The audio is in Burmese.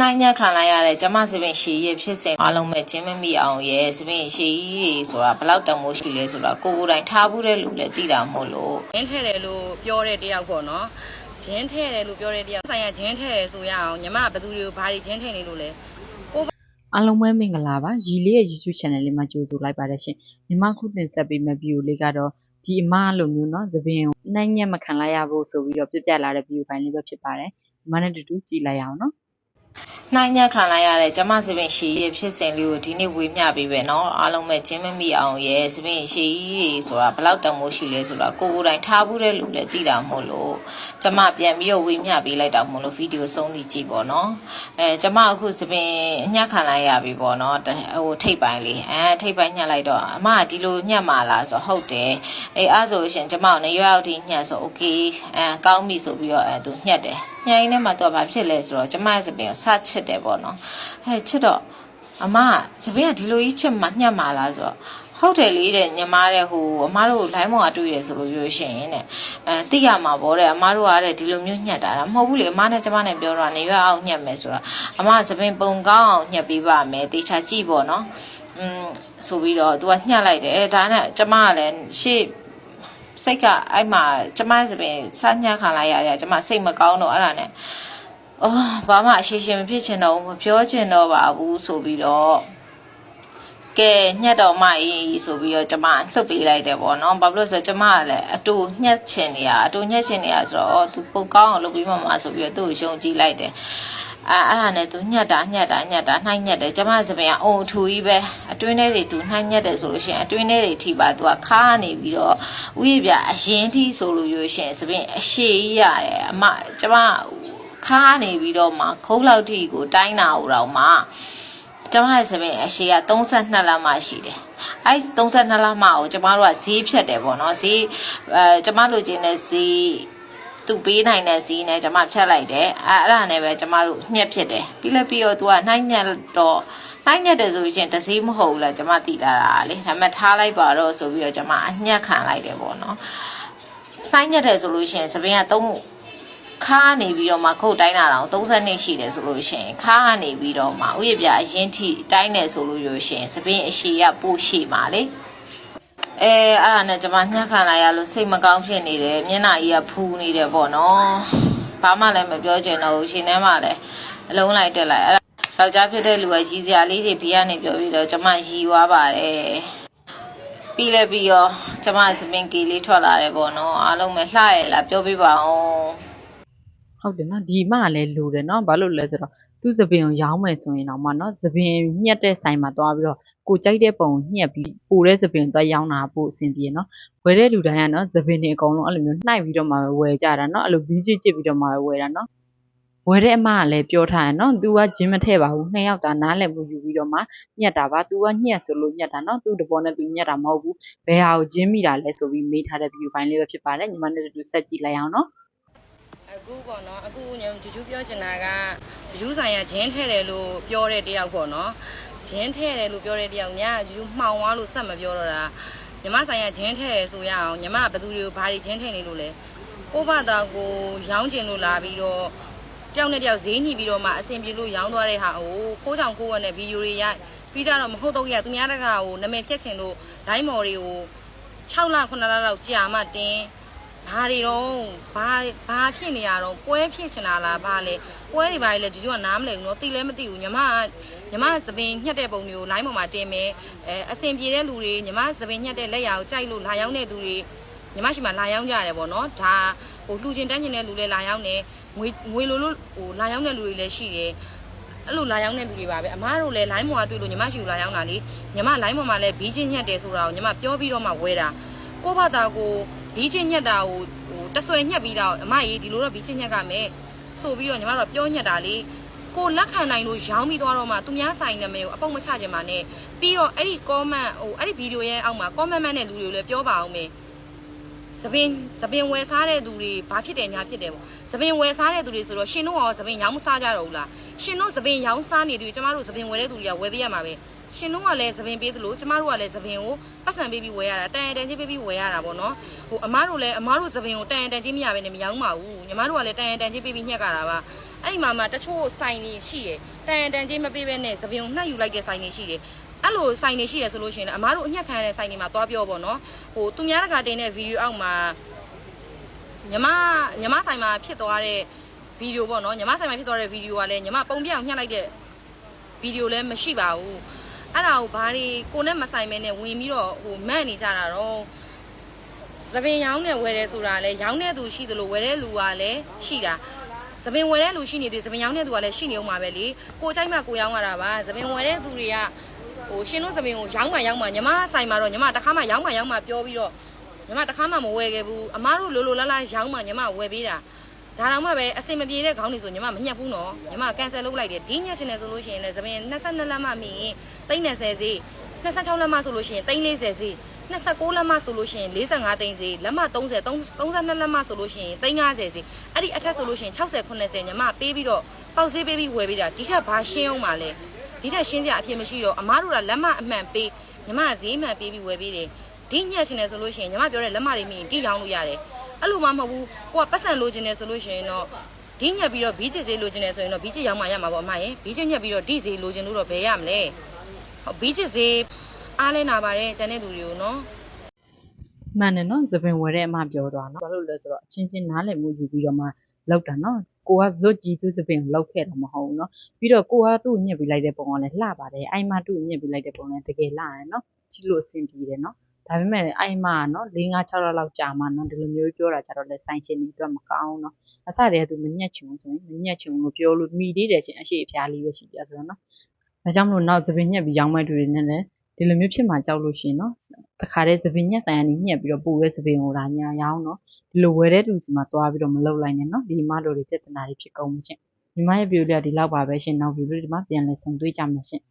နှိုင်းညက်ခံလိုက်ရတဲ့ကျမစပင်ရှည်ရဲ့ဖြစ်စဉ်အားလုံးပဲချင်းမမိအောင်ရဲ့စပင်ရှည်ကြီးတွေဆိုတာဘယ်လောက်တန်မိုးရှိလဲဆိုတာကိုကိုယ်တိုင်ထားဘူးတဲ့လူလည်းသိတာမဟုတ်လို့ ဂျင်းထဲတယ်လို့ပြောတဲ့တယောက်ပေါ့နော်ဂျင်းထဲတယ်လို့ပြောတဲ့တယောက်ဆိုင်ရဂျင်းထဲတယ်ဆိုရအောင်ညီမဘယ်သူတွေကိုဘာတွေဂျင်းထဲနေလို့လဲ အားလုံးပဲမင်္ဂလာပါရီလေးရဲ့ YouTube channel လေးမှာကြိုဆိုလိုက်ပါတယ်ရှင်ညီမခုတင်ဆက်ပေးမယ့် view လေးကတော့ဒီအမလိုမျိုးเนาะသပင်ကိုနှိုင်းညက်မခံလိုက်ရဖို့ဆိုပြီးတော့ပြပြလာတဲ့ view ပိုင်းလေးပဲဖြစ်ပါတယ်ညီမနဲ့တူတူကြည့်လိုက်ရအောင်เนาะ နှိုင်းညက်ခံလိုက်ရတဲ့ကျမစပင်ရှည်ရဲ့ဖြစ်စဉ်လေးကိုဒီနေ့ဝေမျှပေးပဲเนาะအားလုံးပဲချင်းမမိအောင်ရဲ့စပင်ရှည်ကြီးတွေဆိုတာဘယ်လောက်တန်မိုးရှိလဲဆိုတာကိုကိုယ်တိုင်ထားဘူးတဲ့လူလည်းသိတာမဟုတ်လို့ကျမပြန်ပြီးတော့ဝေမျှပေးလိုက်တာမဟုတ်လို့ဗီဒီယိုဆုံးဖြတ်ကြည့်ပေါ့เนาะအဲကျမအခုစပင်ညက်ခံလိုက်ရပြီပေါ့เนาะဟိုထိတ်ပိုင်းလေးအဲထိတ်ပိုင်းညက်လိုက်တော့အမကဒီလိုညက်มาလားဆိုတော့ဟုတ်တယ်အေးအဲ့ဆိုလို့ရှရင်ကျမကိုနေရွက်အောက်ထိညက်ဆိုโอเคအဲကောင်းပြီဆိုပြီးတော့အဲသူညက်တယ် ညိုင်းထဲမှာသူကဘာဖြစ်လဲဆိုတော့ကျမရဲ့စပင်ကိုစချစ်တယ်ပေါ့နော်ဟဲ့ချစ်တော့အမစပင်ကဒီလိုကြီးချစ်မှညှက်မှလားဆိုတော့ဟုတ်တယ်လေတဲ့ညီမတဲ့ဟိုအမတို့ line ပေါ်ကတွေ့ရဆိုလို့ပြောရှင်တဲ့အဲတိရမှာပေါ့တဲ့အမတို့ကတဲ့ဒီလိုမျိုးညှက်တာဒါမဟုတ်ဘူးလေအမနဲ့ကျမနဲ့ပြောတော့နေရအောင်ညှက်မယ်ဆိုတော့အမသပင်ပုံကောင်းအောင်ညှက်ပေးပါမယ်တေချာကြည့်ပေါ့နော်อืมဆိုပြီးတော့ तू ကညှက်လိုက်တယ်ဒါနဲ့ကျမကလည်းရှေ့ စိတ်ကအဲ့မှာကျမစပင်စညှက်ခံလိုက်ရရကျမစိတ်မကောင်းတော့အဲ့ဒါနဲ့အော်ဘာမှအရှိရှိမဖြစ်ချင်တော့ဘူးမပြောချင်တော့ပါဘူးဆိုပြီးတော့ကဲညှက်တော်မကြီးဆိုပြီးတော့ကျမလှုပ်ပေးလိုက်တယ်ပေါ့နော်ဘာဖြစ်လို့လဲဆိုတော့ကျမကလည်းအတူညှက်ချင်နေရအတူညှက်ချင်နေရဆိုတော့သူပုတ်ကောင်းအောင်လုပ်ပြီးမှမှာဆိုပြီးတော့သူ့ကိုယုံကြည်လိုက်တယ် အဲအဲ့ဒါနဲ့သူညက်တာညက်တာညက်တာနှိုင်းညက်တယ်ကျမစပင်ကအုံအထူကြီးပဲအတွင်းထဲတွေသူနှိုင်းညက်တယ်ဆိုလို့ရှိရင်အတွင်းထဲတွေထိပါသူကခါနေပြီးတော့ဥယျာပြအရင်ထိဆိုလို့ရရှင်စပင်အရှိကြီးရတယ်အမကျမခါနေပြီးတော့မှခုံးလောက်ထိကိုတိုင်းတာဟိုတော့မှကျမရဲ့စပင်အရှိက32လမှရှိတယ်အဲ32လမှကိုကျမတို့ကဈေးဖြတ်တယ်ပေါ့နော်ဈေးအဲကျမတို့ကျင်းတဲ့ဈေး သူပေးနိုင်တဲ့စီးနဲ့ကျွန်မဖြတ်လိုက်တယ်အဲအဲ့ဒါနဲ့ပဲကျွန်မတို့ညှက်ဖြစ်တယ်ပြီးလဲပြီးတော့ तू ကနှိုင်းညက်တော့နှိုင်းညက်တယ်ဆိုရင်တစည်းမဟုတ်ဘူးလားကျွန်မတည်လာတာလေဒါပေမဲ့ထားလိုက်ပါတော့ဆိုပြီးတော့ကျွန်မအညက်ခံလိုက်တယ်ပေါ့နော်နှိုင်းညက်တယ်ဆိုလို့ရှိရင်စပင်းက3ခါနေပြီးတော့မှခုတ်တိုင်းတာတော့30နှစ်ရှိတယ်ဆိုလို့ရှိရင်ခါနေပြီးတော့မှဥယျာပြအရင်ထိတိုင်းတယ်ဆိုလို့ရရှင်စပင်းအရှိရပို့ရှိမှာလေ အဲအဲ့ဒါနဲ့ကျွန်မညှက်ခံလိုက်ရလို့စိတ်မကောင်းဖြစ်နေတယ်မျက်နှာကြီးကဖူးနေတယ်ပေါ့နော်ဘာမှလည်းမပြောချင်တော့ဘူးရှင်ထဲမှာလည်းအလုံးလိုက်တက်လိုက်အဲ့ဒါယောက်ျားဖြစ်တဲ့လူကရီစရာလေးတွေဘေးကနေပြောပြီးတော့ကျွန်မရီသွားပါတယ်ပြီးလဲပြီးရောကျွန်မစပင်ကီလေးထွက်လာတယ်ပေါ့နော်အားလုံးပဲလှရလားပြောပြပါအောင်ဟုတ်တယ်နော်ဒီအမကလည်းလိုတယ်နော်ဘာလို့လဲဆိုတော့သူ့သပင်ကိုရောင်းမယ်ဆိုရင်တော့မနော်သပင်ညက်တဲ့ဆိုင်မှာသွားပြီးတော့ ကိုကြိုက်တဲ့ပုံကိုညက်ပြီးပိုတဲ့သပင်သွားရောင်းတာပို့အဆင်ပြေနော်ဝယ်တဲ့လူတိုင်းကနော်သပင်တွေအကုန်လုံးအဲ့လိုမျိုးနှိုက်ပြီးတော့မှပဲဝယ်ကြတာနော်အဲ့လိုဘီးချစ်ချစ်ပြီးတော့မှပဲဝယ်တာနော်ဝယ်တဲ့အမကလည်းပြောထားတယ်နော် तू ကဂျင်းမထည့်ပါဘူးနှစ်ယောက်သားနားလည်မှုယူပြီးတော့မှညက်တာပါ तू ကညက်ဆိုလို့ညက်တာနော် तू တဘောနဲ့ तू ညက်တာမဟုတ်ဘူးဘယ်ဟာကိုဂျင်းမိတာလဲဆိုပြီးမေးထားတဲ့ view ပိုင်းလေးပဲဖြစ်ပါတယ်ညီမနဲ့တူတူဆက်ကြည့်လိုက်အောင်နော် အခုပေါ့နော်အခုညဂျူဂျူပြောချင်တာကဂျူးဆိုင်ရဂျင်းထဲတယ်လို့ပြောတဲ့တယောက်ပေါ့နော် ဂျင်းထဲတယ်လို့ပြောတဲ့တယောက်ညာဂျူးမှောင်သွားလို့စက်မပြောတော့တာညီမဆိုင်ရဂျင်းထဲတယ်ဆိုရအောင်ညီမဘယ်သူတွေကိုဘာတွေဂျင်းထဲနေလို့လဲကိုဘတာကိုရောင်းကျင်လို့လာပြီးတော့တယောက်နဲ့တယောက်ဈေးညှိပြီးတော့မှအဆင်ပြေလို့ရောင်းသွားတဲ့ဟာဟိုကိုချောင်ကိုဝက်နဲ့ဗီဒီယိုတွေရိုက်ပြီးကြတော့မဟုတ်တော့ရသူများတကဟိုနာမည်ဖြတ်ချင်လို့ဒိုင်းမော်တွေကို6လ9လလောက်ကြာမှတင်း ဘာတွေတော့ဘာဘာဖြစ်နေရတော့ပွဲဖြစ်ချင်တာလားဘာလဲပွဲတွေဘာလဲဒီကျွတ်ကနားမလည်ဘူးနော်တိလဲမသိဘူးညီမကညီမသပင်ညှက်တဲ့ပုံမျိုး line ပေါ်မှာတင်မယ်အဲအစင်ပြေတဲ့လူတွေညီမသပင်ညှက်တဲ့လက်ရာကိုကြိုက်လို့လာရောက်တဲ့သူတွေညီမရှိမှလာရောက်ကြရတယ်ပေါ့နော်ဒါဟိုလှူချင်တန်းချင်တဲ့လူတွေလာရောက်နေငွေငွေလိုလို့ဟိုလာရောက်တဲ့လူတွေလည်းရှိတယ်အဲ့လိုလာရောက်တဲ့လူတွေပါပဲအမားတို့လည်း line ပေါ်ကတွေ့လို့ညီမရှိကိုလာရောက်တာလေညီမ line ပေါ်မှာလည်းဘီးချင်းညှက်တယ်ဆိုတာကိုညီမပြောပြီးတော့မှဝဲတာကိုဘတာကို ဘီးချင်းညက်တာကိုဟိုတဆွဲညက်ပြီးတော့အမကြီးဒီလိုတော့ဘီးချင်းညက်ကမယ်ဆိုပြီးတော့ညီမတို့ပြောညက်တာလေကိုလက်ခံနိုင်လို့ရောင်းပြီးသွားတော့မှသူများဆိုင်နာမည်ကိုအပုတ်မချခြင်းပါနဲ့ပြီးတော့အဲ့ဒီ comment ဟိုအဲ့ဒီဗီဒီယိုရဲ့အောက်မှာ comment မှတ်တဲ့လူတွေကိုလည်းပြောပါအောင်မယ်သပင်သပင်ဝယ်စားတဲ့သူတွေဘာဖြစ်တယ်ညာဖြစ်တယ်ပေါ့သပင်ဝယ်စားတဲ့သူတွေဆိုတော့ရှင်တို့ရောသပင်ရောင်းမစားကြတော့ဘူးလားရှင်တို့သပင်ရောင်းစားနေသူတွေကျမတို့သပင်ဝယ်တဲ့သူတွေကဝယ်ပေးရမှာပဲ ရှင်တို့ကလည်းသပင်ပေးသလိုကျမတို့ကလည်းသပင်ကိုပတ်စံပေးပြီးဝယ်ရတာတန်ရတန်ချင်းပေးပြီးဝယ်ရတာပေါ့နော်ဟိုအမားတို့လည်းအမားတို့သပင်ကိုတန်ရတန်ချင်းမရဘဲနဲ့မရောင်းပါဘူးညီမတို့ကလည်းတန်ရတန်ချင်းပေးပြီးညှက်ကြတာပါအဲ့ဒီမှာမှတချို့ဆိုင်တွေရှိတယ်တန်ရန်တန်ချင်းမပေးဘဲနဲ့သပင်ကိုနှက်ယူလိုက်တဲ့ဆိုင်တွေရှိတယ်အဲ့လိုဆိုင်တွေရှိရဆိုလို့ရှိရင်လည်းအမားတို့အညက်ခံရတဲ့ဆိုင်တွေမှာသွားပြောပေါ့နော်ဟိုသူများတကာတင်တဲ့ဗီဒီယိုအောက်မှာညီမညီမဆိုင်မှာဖြစ်သွားတဲ့ဗီဒီယိုပေါ့နော်ညီမဆိုင်မှာဖြစ်သွားတဲ့ဗီဒီယိုကလည်းညီမပုံပြအောင်ညှက်လိုက်တဲ့ဗီဒီယိုလည်းမရှိပါဘူး အဲ့ဒါကိုဘာတွေကိုနဲ့မဆိုင်မဲနဲ့ဝင်ပြီးတော့ဟိုမန့်နေကြတာတော့သပင်ရောင်းနဲ့ဝယ်တယ်ဆိုတာလည်းရောင်းတဲ့သူရှိသလိုဝယ်တဲ့လူကလည်းရှိတာသပင်ဝယ်တဲ့လူရှိနေသေးသပင်ရောင်းတဲ့သူကလည်းရှိနေအောင်ပါပဲလေကိုကြိုက်မှကိုရောင်းရတာပါသပင်ဝယ်တဲ့သူတွေကဟိုရှင်တို့သပင်ကိုရောင်းမှရောင်းမှညီမဆိုင်မှာတော့ညီမတစ်ခါမှရောင်းမှရောင်းမှပြောပြီးတော့ညီမတစ်ခါမှမဝယ်ခဲ့ဘူးအမားတို့လိုလိုလားလားရောင်းမှညီမဝယ်ပေးတာ ဒါတော့မှပဲအစင်မပြေတဲ့ခေါင်းတွေဆိုညီမမညှက်ဘူးနော်ညီမကန်ဆယ်လုပ်လိုက်တယ်ဒီညက်ချင်တယ်ဆိုလို့ရှိရင်လည်းသပင်22လက်မှမိရင်30ဈေး26လက်မှဆိုလို့ရှိရင်340ဈေး29လက်မဆိုလို့ရှိရင်45သိန်းစီလက်မ30 32လက်မဆိုလို့ရှိရင်350စီအဲ့ဒီအထက်ဆိုလို့ရှိရင်60 90ညမပေးပြီးတော့ပေါက်ဈေးပေးပြီးဝယ်ပေးတာဒီထက်ဘာရှင်းအောင်ပါလဲဒီထက်ရှင်းစရာအဖြစ်မရှိတော့အမားတို့ကလက်မအမှန်ပေးညမဈေးမှန်ပေးပြီးဝယ်ပေးတယ်ဒီညက်ချင်တယ်ဆိုလို့ရှိရင်ညမပြောတဲ့လက်မတွေမြင်တိရောင်းလို့ရတယ် အဲ့လိုမှမဟုတ်ဘူးကိုကပတ်စံလိုချင်တယ်ဆိုလို့ရှိရင်တော့ဒီညက်ပြီးတော့ဘီးချစ်ဈေးလိုချင်တယ်ဆိုရင်တော့ဘီးချစ်ရောင်းမှရမှာပေါ့အမရဲ့ဘီးချစ်ညက်ပြီးတော့ဒီဈေးလိုချင်လို့တော့ဘယ်ရမလဲဟုတ်ဘီးချစ်ဈေးအားလဲနာပါတယ်ကျန်တဲ့သူတွေကိုနော်မှန်တယ်နော်သပင်ဝယ်တဲ့အမပြောသွားနော်ဘာလို့လဲဆိုတော့အချင်းချင်းနားလည်မှုယူပြီးတော့မှလောက်တာနော်ကိုကဇွတ်ကြီးသူသပင်ကိုလောက်ခဲ့တာမဟုတ်ဘူးနော်ပြီးတော့ကိုကသူ့ကိုညှစ်ပြီးလိုက်တဲ့ပုံကလည်းလှပါတယ်အိုင်မသူ့ကိုညှစ်ပြီးလိုက်တဲ့ပုံလည်းတကယ်လှရယ်နော်ကြည့်လို့အဆင်ပြေတယ်နော် ဒါပေမဲ့အိုင်မကနော်၄၅6လောက်လောက်ကြာမှနော်ဒီလိုမျိုးပြောတာကြတော့လည်းဆိုင်ချင်းတွေအတွက်မကောင်းနော်အစတည်းကသူမညက်ချင်ဘူးဆိုရင်မညက်ချင်ဘူးလို့ပြောလို့မိသေးတယ်ချင်းအရှိအဖျားလေးပဲရှိပြဆိုတော့နော်ဒါကြောင့်မလို့နောက်သပင်ညက်ပြီးရောင်းမဲ့သူတွေနဲ့လည်းဒီလိုမျိုးဖြစ်မှကြောက်လို့ရှိရင်နော်တခါတည်းသပင်ညက်ဆိုင်ကနေညက်ပြီးတော့ပို့ရဲသပင်ကိုလာညာရောင်းတော့ဒီလိုဝယ်တဲ့လူစီမှာသွားပြီးတော့မလုပ်လိုက်နဲ့နော်ဒီမတို့တွေပြဿနာတွေဖြစ်ကုန်မရှင်ညီမရဲ့ဗီဒီယိုလေးကဒီလောက်ပါပဲရှင်နောက်ဗီဒီယိုလေးဒီမှာပြန်လည်ဆုံတွေ့ကြမှာရှင်